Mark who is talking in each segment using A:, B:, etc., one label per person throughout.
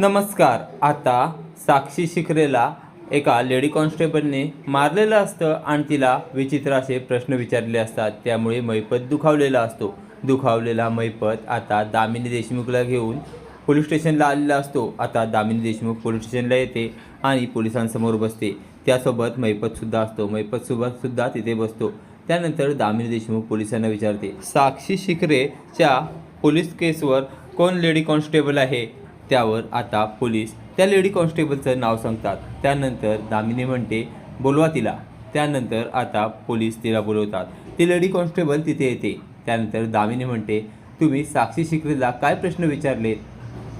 A: नमस्कार. आता साक्षी शिखरेला एका लेडी कॉन्स्टेबलने मारलेलं असतं आणि तिला विचित्र असे प्रश्न विचारले असतात. त्यामुळे मैपत दुखावलेला असतो. दुखावलेला मैपत आता दामिनी देशमुखला घेऊन पोलीस स्टेशनला आलेला असतो. आता दामिनी देशमुख पोलीस स्टेशनला येते आणि पोलिसांसमोर बसते. त्यासोबत मैपतसुद्धा असतो. मैपतसोबतसुद्धा तिथे बसतो. त्यानंतर दामिनी देशमुख पोलिसांना विचारते साक्षी शिखरेच्या पोलीस केसवर कोण लेडी कॉन्स्टेबल आहे? त्यावर आता पोलीस त्या लेडी कॉन्स्टेबलचं नाव सांगतात. त्यानंतर दामिनी म्हणते बोलवा तिला. त्यानंतर आता पोलीस तिला बोलवतात. ती लेडी कॉन्स्टेबल तिथे येते. त्यानंतर दामिनी म्हणते तुम्ही साक्षी शिकरीला काय प्रश्न विचारलेत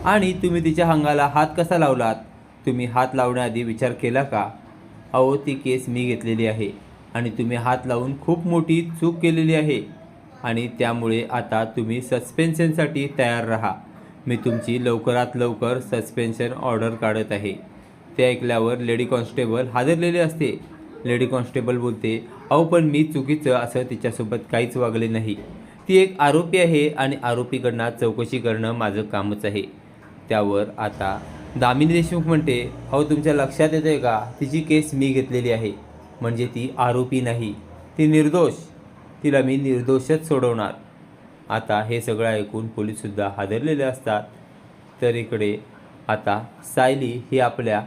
A: आणि तुम्ही तिच्या अंगाला हात कसा लावलात? तुम्ही हात लावण्याआधी विचार केला का? अहो ती केस मी घेतलेली आहे आणि तुम्ही हात लावून खूप मोठी चूक केलेली आहे आणि त्यामुळे आता तुम्ही सस्पेन्शनसाठी तयार राहा. मी तुमची लवकरात लवकर सस्पेन्शन ऑर्डर काढत आहे. ते ऐकल्यावर लेडी कॉन्स्टेबल हादरलेले असते. लेडी कॉन्स्टेबल बोलते अहो पण मी चुकीचं असं तिच्यासोबत काहीच वागले नाही. ती एक आरोपी आहे आणि आरोपीकडनं चौकशी करणं माझं कामच आहे. त्यावर आता दामिनी देशमुख म्हणते अहो तुमच्या लक्षात येतं आहे का? तिची केस मी घेतलेली आहे. म्हणजे ती आरोपी नाही. ती निर्दोष. तिला मी निर्दोषच सोडवणार. आता हे सगळं ऐकून पोलीससुद्धा हादरलेले असतात. तर इकडे आता सायली ही आपल्या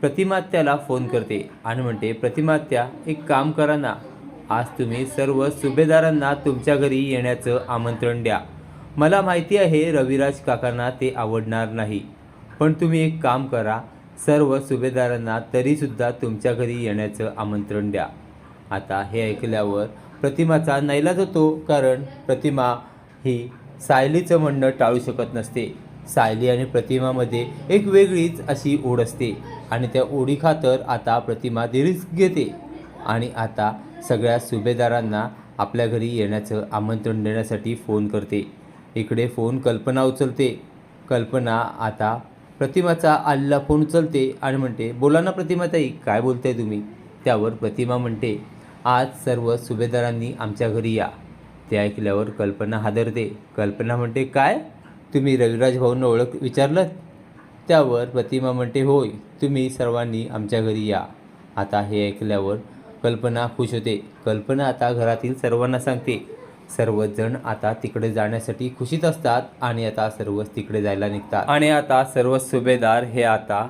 A: प्रतिमात्याला फोन करते आणि म्हणते प्रतिमात्या एक काम करा ना. आज तुम्ही सर्व सुभेदारांना तुमच्या घरी येण्याचं आमंत्रण द्या. मला माहिती आहे रविराज काकांना ते आवडणार नाही. पण तुम्ही एक काम करा सर्व सुभेदारांना तरीसुद्धा तुमच्या घरी येण्याचं आमंत्रण द्या. आता हे ऐकल्यावर प्रतिमाचा नैलाज होतो कारण प्रतिमा ही सायलीचं म्हणणं टाळू शकत नसते. सायली आणि प्रतिमामध्ये एक वेगळीच अशी ओढ असते आणि त्या ओढीखातर आता प्रतिमा रिस्क घेते. आणि आता सगळ्या सुभेदारांना आपल्या घरी येण्याचं आमंत्रण देण्यासाठी फोन करते. इकडे फोन कल्पना उचलते. कल्पना आता प्रतिमाचा आलेला फोन उचलते आणि म्हणते बोला ना प्रतिमाताई काय बोलताय तुम्ही? त्यावर प्रतिमा म्हणते आज सर्व सुभेदारांनी आमच्या घरी या. ते ऐकल्यावर कल्पना हादरते. कल्पना म्हणते काय? तुम्ही रविराज भाऊंना ओळख विचारलं त्यावर प्रतिमा म्हणते होय तुम्ही सर्वांनी आमच्या घरी या. आता हे ऐकल्यावर कल्पना खुश होते. कल्पना आता घरातील सर्वांना सांगते. सर्वजण आता तिकडे जाण्यासाठी खुशीत असतात आणि आता सर्वच तिकडे जायला निघतात. आणि आता सर्व सुभेदार हे आता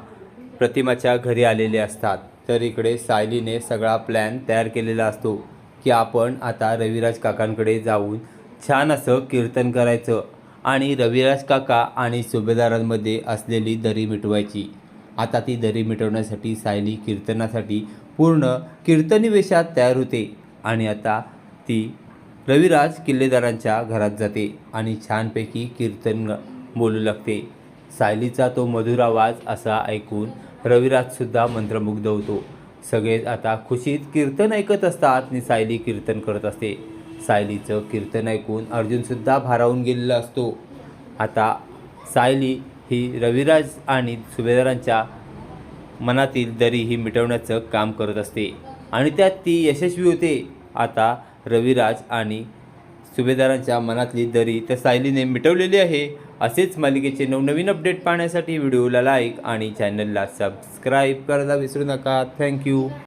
A: प्रतिमाच्या घरी आलेले असतात. तर इकडे सायलीने सगळा प्लॅन तयार केलेला असतो. की आपण आता रविराज काकांकडे जाऊन छान असं कीर्तन करायचं आणि रविराज काका आणि सुभेदारांमध्ये असलेली दरी मिटवायची. आता ती दरी मिटवण्यासाठी सायली कीर्तनासाठी पूर्ण कीर्तनी वेशात तयार होते आणि आता ती रविराज किल्लेदारांच्या घरात जाते आणि छानपैकी कीर्तन बोलू लागते. सायलीचा तो मधुर आवाज असा ऐकून रविराजसुद्धा मंत्रमुग्ध होतो. सगळे आता खुशीत कीर्तन ऐकत असतात आणि सायली कीर्तन करत असते. सायलीचं कीर्तन ऐकून अर्जुनसुद्धा भारावून गेलेला असतो. आता सायली ही रविराज आणि सुभेदारांच्या मनातील दरी ही मिटवण्याचं काम करत असते. आणि त्यात ती यशस्वी होते. आता रविराज आणि सुभेदारांच्या मनातली दरी तर सायलीने मिटवलेली आहे. असेच मालिकेचे नवनवीन अपडेट पाहण्यासाठी व्हिडिओला लाईक आणि चॅनलला सबस्क्राईब करायला विसरू नका. थँक्यू